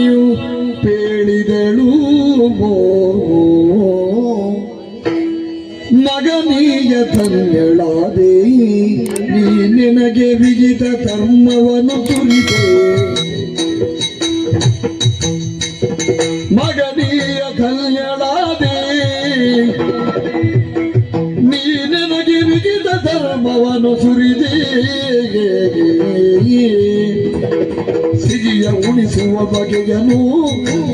ತಾಯಿಯು ಹೇಳಿದಳು ಮಗನೀಯ ತಂದೆಳಾದೆ ನೀ ನಿನಗೆ ವಿಜಿತ ಕರ್ಮವನ್ನು ಕುರಿತೆ ಮಗನೀಯ ಕಲ್ಯಾಣಾದೆ ನೀ ನಿನಗೆ ವಿಜಿತ ಧರ್ಮವನ್ನು ಸುರಿದೇ बगजनू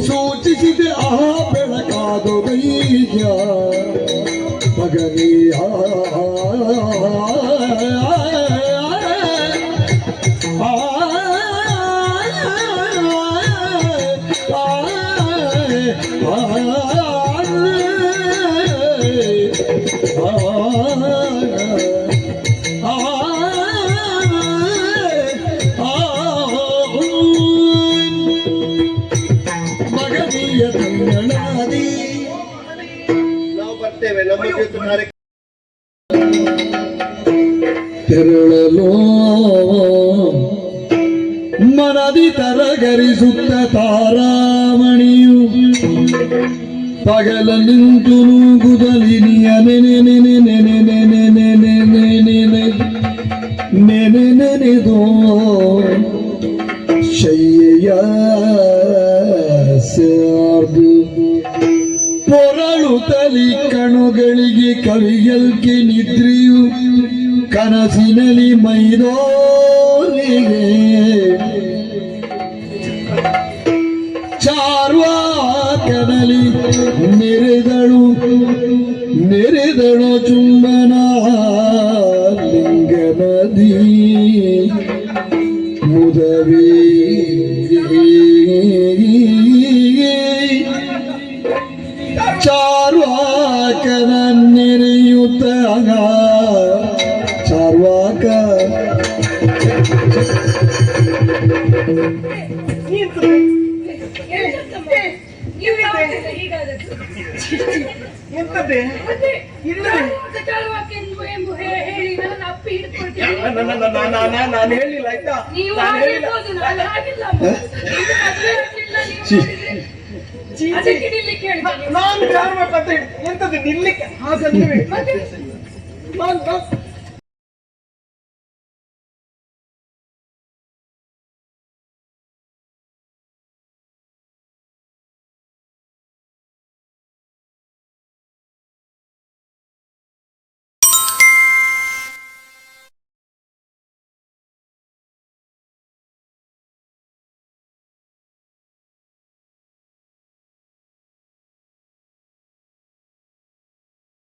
सोची त आप लॻा दो ಮಗನೀಯ ಕನ್ನಡಾದಿ ನಾವು ಬರ್ತೇವೆ ನಮ್ಮ ಜೊತೆ ತೆರಳಲು ಮನದಿ ತರಗರಿಸುತ್ತ ತಾರಾಮಣಿಯು ಪಗಲ ನಿಂತು ನೂಗುದಲಿನಿಯ ನೆನೆ ನೆನೆ ನೆನೆ ನೆನೆ ನೆನೆ ನೆನೆ ನೆನೆ ನೆನೆದೋ ಶಯ್ಯ ಪೊರಳು ತಲಿ ಕಣುಗಳಿಗೆ ಕವಿಯಲ್ಕೆ ನಿದ್ರಿಯು ಕನಸಿನಲ್ಲಿ ಮೈದೋರಿಗೆ ಚಾರ್ವಾಕನಲ್ಲಿ ನೆರೆದಳು ನೆರೆದಳು ಚುಂಬನ ಎಂತದ್ದೇ ನಾನು ಹೇಳಿಲ್ಲ ಆಯ್ತಾ ನಾನು ಹೇಳಿಲ್ಲ ನಾನು ಯಾರು ಮಾಡ್ತಾ ಎಂತದ್ದು ನಿಲ್ಲಿಕ್ಕೆ ಹಾಗೆ ನಾನು